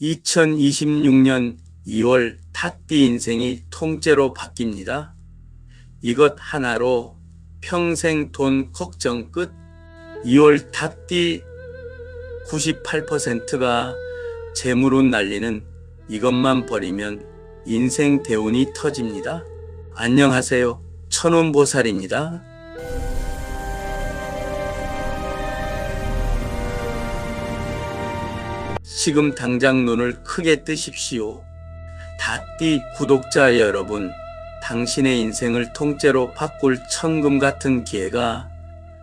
2026년 2월 탓띠 인생이 통째로 바뀝니다. 이것 하나로 평생 돈 걱정 끝. 2월 탓띠 98%가 재물운 날리는 이것만 버리면 인생 대운이 터집니다. 안녕하세요. 천운보살입니다. 지금 당장 눈을 크게 뜨십시오. 다띠 구독자 여러분, 당신의 인생을 통째로 바꿀 천금 같은 기회가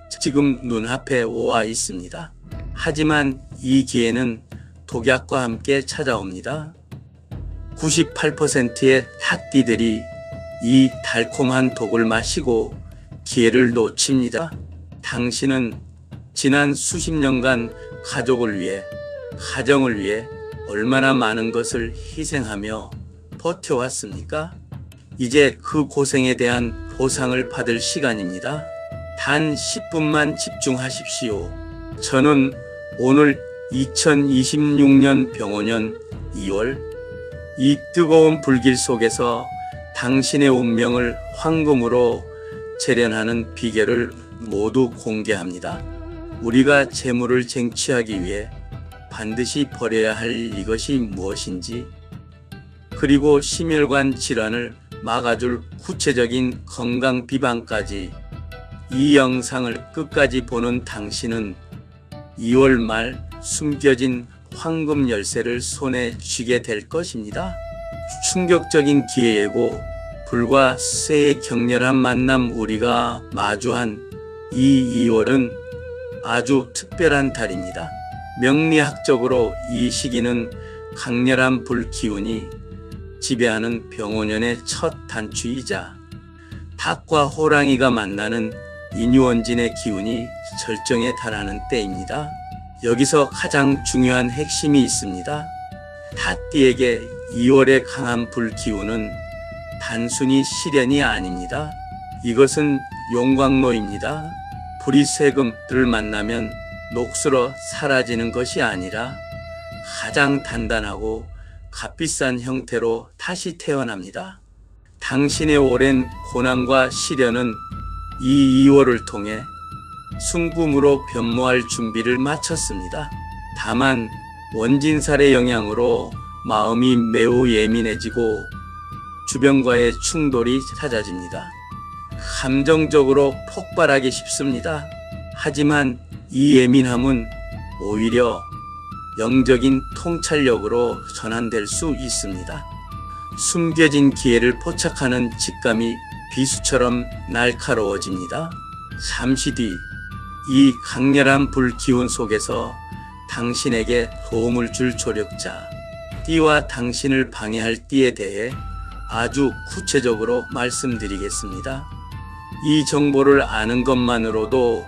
지금 눈앞에 와 있습니다. 하지만 이 기회는 독약과 함께 찾아옵니다. 98%의 핫띠들이 이 달콤한 독을 마시고 기회를 놓칩니다. 당신은 지난 수십 년간 가족을 위해, 가정을 위해 얼마나 많은 것을 희생하며 버텨왔습니까? 이제 그 고생에 대한 보상을 받을 시간입니다. 단 10분만 집중하십시오. 저는 오늘 2026년 병원년 2월 이 뜨거운 불길 속에서 당신의 운명을 황금으로 재련하는 비결을 모두 공개합니다. 우리가 재물을 쟁취하기 위해 반드시 버려야 할 이것이 무엇인지, 그리고 심혈관 질환을 막아줄 구체적인 건강 비방까지 이 영상을 끝까지 보는 당신은 2월 말 숨겨진 황금 열쇠를 손에 쥐게 될 것입니다. 충격적인 기회이고 불과 새의 격렬한 만남 우리가 마주한 이 2월은 아주 특별한 달입니다. 명리학적으로 이 시기는 강렬한 불 기운이 지배하는 병원연의 첫 단추이자 닭과 호랑이가 만나는 인유원진의 기운이 절정에 달하는 때입니다. 여기서 가장 중요한 핵심이 있습니다. 다띠에게 2월의 강한 불 기운은 단순히 시련이 아닙니다. 이것은 용광로입니다. 불이 세금들을 만나면 녹슬어 사라지는 것이 아니라 가장 단단하고 값비싼 형태로 다시 태어납니다. 당신의 오랜 고난과 시련은 이 2월을 통해 순금으로 변모할 준비를 마쳤습니다. 다만 원진살의 영향으로 마음이 매우 예민해지고 주변과의 충돌이 찾아집니다. 감정적으로 폭발하기 쉽습니다. 하지만 이 예민함은 오히려 영적인 통찰력으로 전환될 수 있습니다. 숨겨진 기회를 포착하는 직감이 비수처럼 날카로워집니다. 잠시 뒤 이 강렬한 불 기운 속에서 당신에게 도움을 줄 조력자, 띠와 당신을 방해할 띠에 대해 아주 구체적으로 말씀드리겠습니다. 이 정보를 아는 것만으로도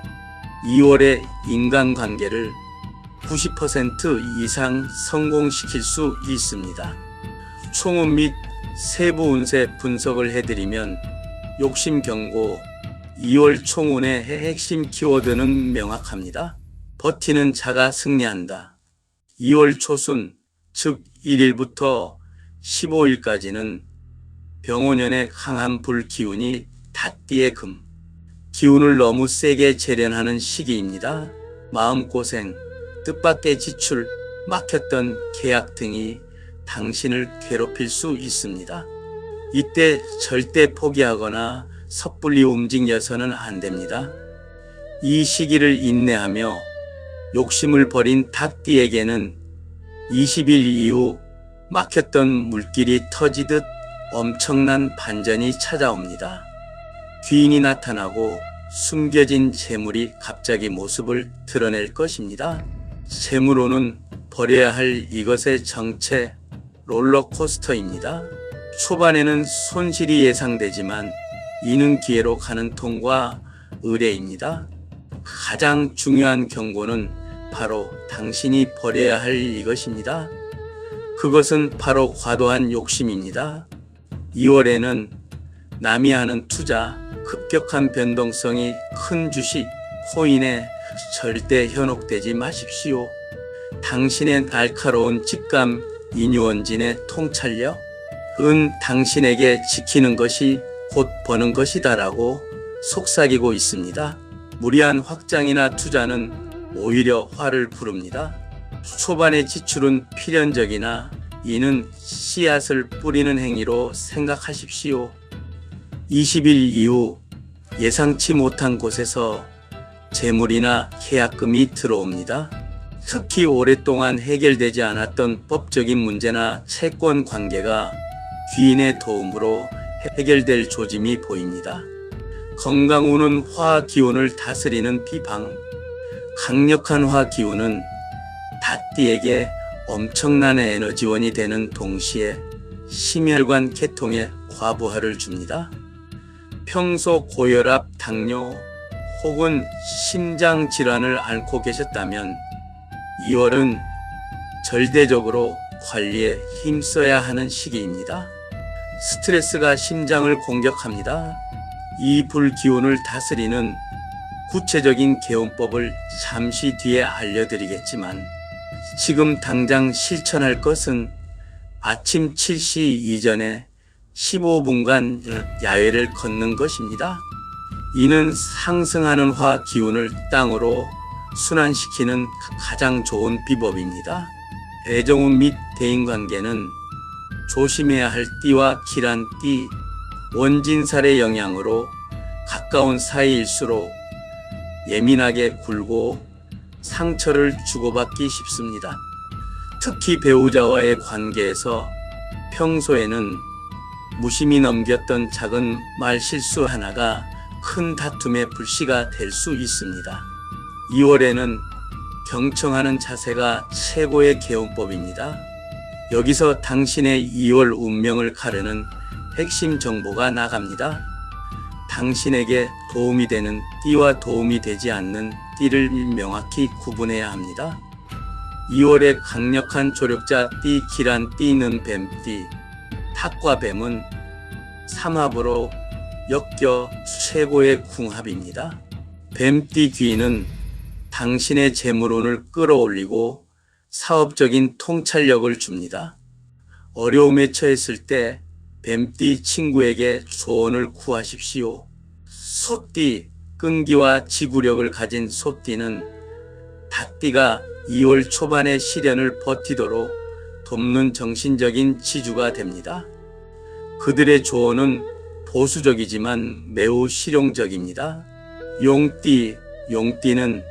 2월의 인간관계를 90% 이상 성공시킬 수 있습니다. 총운 및 세부 운세 분석을 해드리면 욕심 경고, 2월 총운의 핵심 키워드는 명확합니다. 버티는 자가 승리한다. 2월 초순, 즉 1일부터 15일까지는 병원연의 강한 불 기운이 닷띠의 금, 기운을 너무 세게 재련하는 시기입니다. 마음고생, 뜻밖의 지출, 막혔던 계약 등이 당신을 괴롭힐 수 있습니다. 이때 절대 포기하거나 섣불리 움직여서는 안 됩니다. 이 시기를 인내하며 욕심을 버린 닭띠에게는 20일 이후 막혔던 물길이 터지듯 엄청난 반전이 찾아옵니다. 귀인이 나타나고 숨겨진 재물이 갑자기 모습을 드러낼 것입니다. 재물로는 버려야 할 이것의 정체 롤러코스터입니다. 초반에는 손실이 예상되지만 이는 기회로 가는 통과 의뢰입니다. 가장 중요한 경고는 바로 당신이 버려야 할 이것입니다. 그것은 바로 과도한 욕심입니다. 2월에는 남이 하는 투자, 급격한 변동성이 큰 주식, 코인에 절대 현혹되지 마십시오. 당신의 날카로운 직감, 인유원진의 통찰력? 은 당신에게 지키는 것이 곧 버는 것이다라고 속삭이고 있습니다. 무리한 확장이나 투자는 오히려 화를 부릅니다. 초반의 지출은 필연적이나 이는 씨앗을 뿌리는 행위로 생각하십시오. 20일 이후 예상치 못한 곳에서 재물이나 계약금이 들어옵니다. 특히 오랫동안 해결되지 않았던 법적인 문제나 채권 관계가 귀인의 도움으로 해결될 조짐이 보입니다. 건강 운은 화 기운을 다스리는 비방. 강력한 화 기운은 다띠에게 엄청난 에너지원이 되는 동시에 심혈관 계통에 과부하를 줍니다. 평소 고혈압, 당뇨 혹은 심장 질환을 앓고 계셨다면 2월은 절대적으로 관리에 힘써야 하는 시기입니다. 스트레스가 심장을 공격합니다. 이 불기운을 다스리는 구체적인 개운법을 잠시 뒤에 알려드리겠지만 지금 당장 실천할 것은 아침 7시 이전에 15분간 야외를 걷는 것입니다. 이는 상승하는 화 기운을 땅으로 순환시키는 가장 좋은 비법입니다. 애정운 및 대인관계는 조심해야 할 띠와 길한 띠, 원진살의 영향으로 가까운 사이일수록 예민하게 굴고 상처를 주고받기 쉽습니다. 특히 배우자와의 관계에서 평소에는 무심히 넘겼던 작은 말 실수 하나가 큰 다툼의 불씨가 될 수 있습니다. 2월에는 경청하는 자세가 최고의 개운법입니다. 여기서 당신의 2월 운명을 가르는 핵심 정보가 나갑니다. 당신에게 도움이 되는 띠와 도움이 되지 않는 띠를 명확히 구분해야 합니다. 2월에 강력한 조력자 띠 기란 띠는 뱀띠, 탁과 뱀은 삼합으로 역겨 최고의 궁합입니다. 뱀띠 귀는 당신의 재물운을 끌어올리고 사업적인 통찰력을 줍니다. 어려움에 처했을 때 뱀띠 친구에게 조언을 구하십시오. 소띠, 끈기와 지구력을 가진 소띠는 닭띠가 2월 초반의 시련을 버티도록 돕는 정신적인 지주가 됩니다. 그들의 조언은 보수적이지만 매우 실용적입니다. 용띠, 용띠는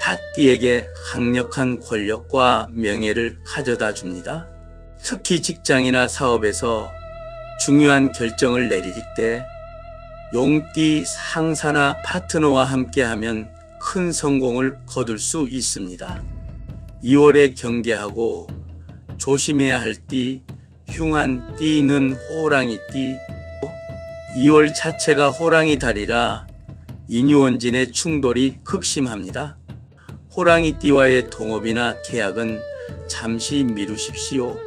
닭띠에게 강력한 권력과 명예를 가져다 줍니다. 특히 직장이나 사업에서 중요한 결정을 내릴 때 용띠 상사나 파트너와 함께하면 큰 성공을 거둘 수 있습니다. 2월에 경계하고 조심해야 할 띠, 흉한 띠는 호랑이 띠. 2월 자체가 호랑이 달이라 인유원진의 충돌이 극심합니다. 호랑이 띠와의 동업이나 계약은 잠시 미루십시오.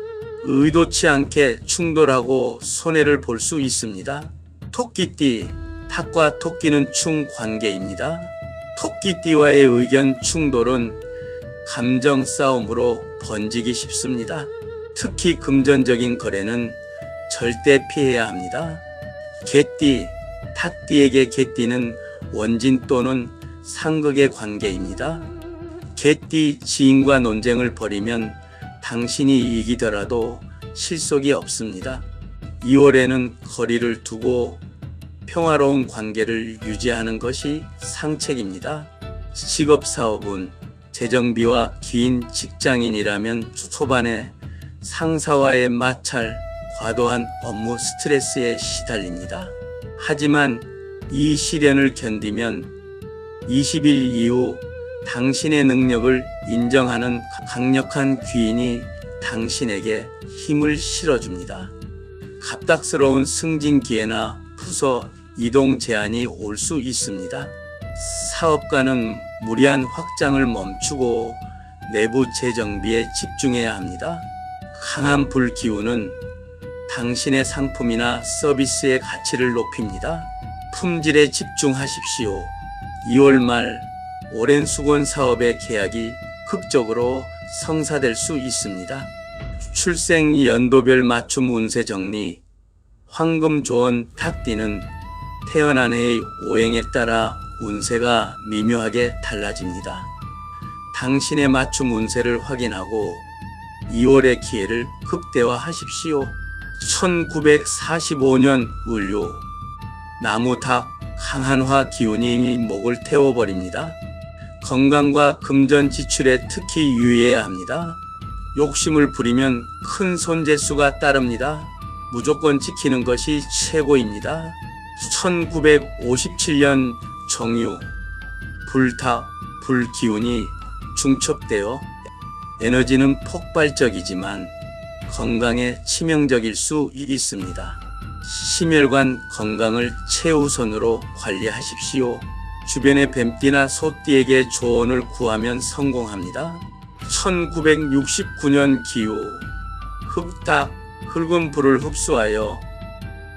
의도치 않게 충돌하고 손해를 볼 수 있습니다. 토끼띠, 닭과 토끼는 충 관계입니다. 토끼띠와의 의견 충돌은 감정 싸움으로 번지기 쉽습니다. 특히 금전적인 거래는 절대 피해야 합니다. 개띠, 닭띠에게 개띠는 원진 또는 상극의 관계입니다. 개띠 지인과 논쟁을 벌이면 당신이 이기더라도 실속이 없습니다. 2월에는 거리를 두고 평화로운 관계를 유지하는 것이 상책입니다. 직업 사업은 재정비와 긴 직장인이라면 초반에 상사와의 마찰, 과도한 업무 스트레스에 시달립니다. 하지만 이 시련을 견디면 20일 이후 당신의 능력을 인정하는 강력한 귀인이 당신에게 힘을 실어줍니다. 갑작스러운 승진 기회나 부서 이동 제한이 올 수 있습니다. 사업가는 무리한 확장을 멈추고 내부 재정비에 집중해야 합니다. 강한 불 기운은 당신의 상품이나 서비스의 가치를 높입니다. 품질에 집중하십시오. 2월 말 오랜 수건 사업의 계약이 극적으로 성사될 수 있습니다. 출생 연도별 맞춤 운세 정리, 황금 조언 탁띠는 태어난 해의 오행에 따라 운세가 미묘하게 달라집니다. 당신의 맞춤 운세를 확인하고 2월의 기회를 극대화하십시오. 1945년 을료 나무탑 항한화 기운이 목을 태워버립니다. 건강과 금전 지출에 특히 유의해야 합니다. 욕심을 부리면 큰 손재수가 따릅니다. 무조건 지키는 것이 최고입니다. 1957년 정유 불타 불기운이 중첩되어 에너지는 폭발적이지만 건강에 치명적일 수 있습니다. 심혈관 건강을 최우선으로 관리하십시오. 주변의 뱀띠나 소띠에게 조언을 구하면 성공합니다. 1969년 기후 흙닭 흙은 불을 흡수하여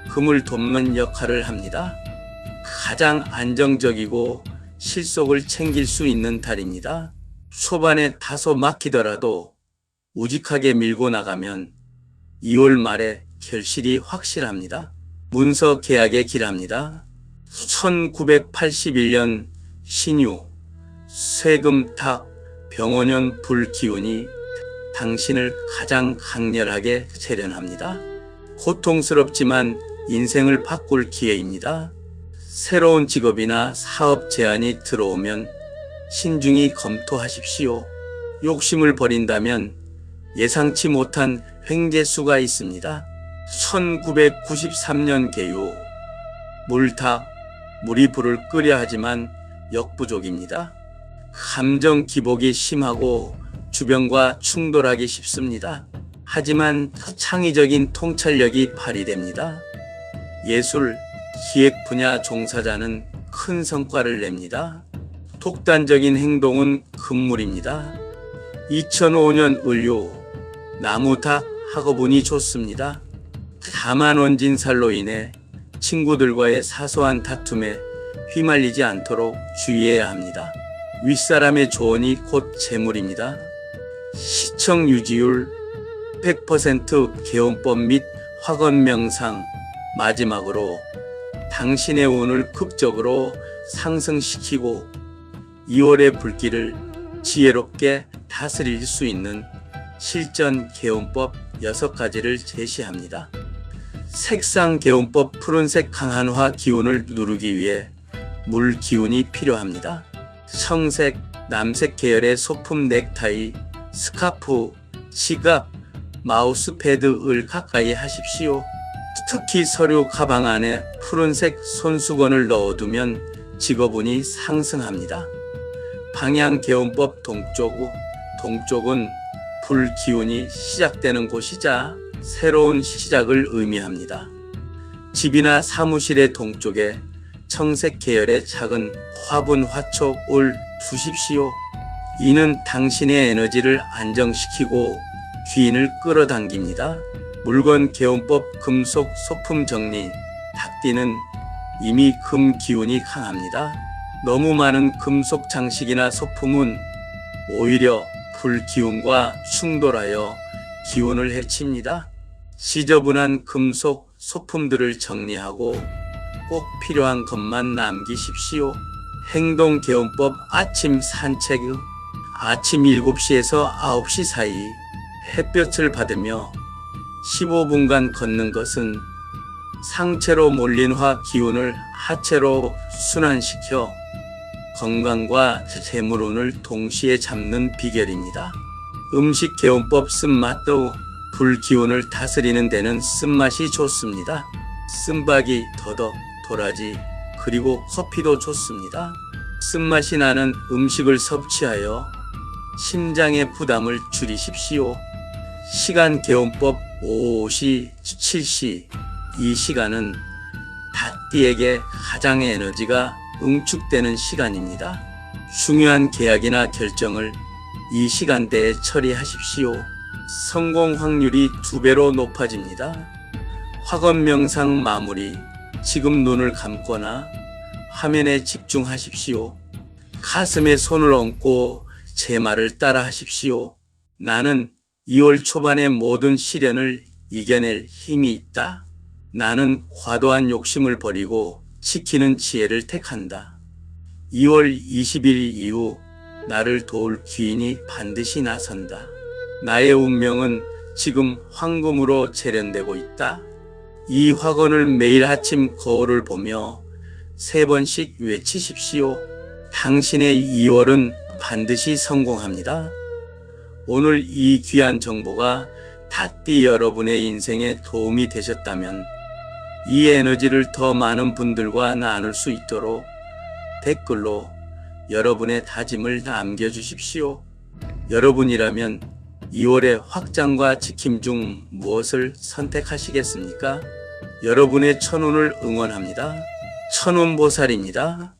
금을 돕는 역할을 합니다. 가장 안정적이고 실속을 챙길 수 있는 달입니다. 초반에 다소 막히더라도 우직하게 밀고 나가면 2월 말에 결실이 확실합니다. 문서 계약에 길합니다. 1981년 신유 쇠금탁 병원연 불기운이 당신을 가장 강렬하게 세련합니다. 고통스럽지만 인생을 바꿀 기회입니다. 새로운 직업이나 사업 제안이 들어오면 신중히 검토하십시오. 욕심을 버린다면 예상치 못한 횡재수가 있습니다. 1993년 개요. 물타, 물이 불을 끄려 하지만 역부족입니다. 감정 기복이 심하고 주변과 충돌하기 쉽습니다. 하지만 창의적인 통찰력이 발휘됩니다. 예술, 기획 분야 종사자는 큰 성과를 냅니다. 독단적인 행동은 금물입니다. 2005년 을료 나무탁 학업운이 좋습니다. 다만 원진살로 인해 친구들과의 사소한 다툼에 휘말리지 않도록 주의해야 합니다. 윗사람의 조언이 곧 재물입니다. 시청 유지율 100% 개원법 및 확언 명상 마지막으로 당신의 운을 극적으로 상승시키고 2월의 불길을 지혜롭게 다스릴 수 있는 실전 개운법 6가지를 제시합니다. 색상 개운법 푸른색 강한화 기운을 누르기 위해 물 기운이 필요합니다. 청색, 남색 계열의 소품 넥타이, 스카프, 지갑, 마우스패드을 가까이 하십시오. 특히 서류 가방 안에 푸른색 손수건을 넣어두면 직업운이 상승합니다. 방향 개운법 동쪽, 동쪽은 불 기운이 시작되는 곳이자 새로운 시작을 의미합니다. 집이나 사무실의 동쪽에 청색 계열의 작은 화분 화촉을 두십시오. 이는 당신의 에너지를 안정시키고 귀인을 끌어당깁니다. 물건 개운법 금속 소품 정리 닭띠는 이미 금 기운이 강합니다. 너무 많은 금속 장식이나 소품은 오히려 불 기운과 충돌하여 기운을 해칩니다. 지저분한 금속 소품들을 정리하고 꼭 필요한 것만 남기십시오. 행동 개운법 아침 산책 아침 7시에서 9시 사이 햇볕을 받으며 15분간 걷는 것은 상체로 몰린 화 기운을 하체로 순환시켜 건강과 재물운을 동시에 잡는 비결입니다. 음식 개운법 쓴맛도 불 기운을 다스리는 데는 쓴맛이 좋습니다. 쓴박이, 더덕, 도라지, 그리고 커피도 좋습니다. 쓴맛이 나는 음식을 섭취하여 심장의 부담을 줄이십시오. 시간 개운법 5시, 7시. 이 시간은 닭띠에게 가장 에너지가 응축되는 시간입니다. 중요한 계약이나 결정을 이 시간대에 처리하십시오. 성공 확률이 두 배로 높아집니다. 확언 명상 마무리. 지금 눈을 감거나 화면에 집중하십시오. 가슴에 손을 얹고 제 말을 따라 하십시오. 나는 2월 초반의 모든 시련을 이겨낼 힘이 있다. 나는 과도한 욕심을 버리고 지키는 지혜를 택한다. 2월 20일 이후 나를 도울 귀인이 반드시 나선다. 나의 운명은 지금 황금으로 재련되고 있다. 이 화건을 매일 아침 거울을 보며 세 번씩 외치십시오. 당신의 2월은 반드시 성공합니다. 오늘 이 귀한 정보가 다띠 여러분의 인생에 도움이 되셨다면 이 에너지를 더 많은 분들과 나눌 수 있도록 댓글로 여러분의 다짐을 남겨주십시오. 여러분이라면 2월의 확장과 지킴 중 무엇을 선택하시겠습니까? 여러분의 천운을 응원합니다. 천운보살입니다.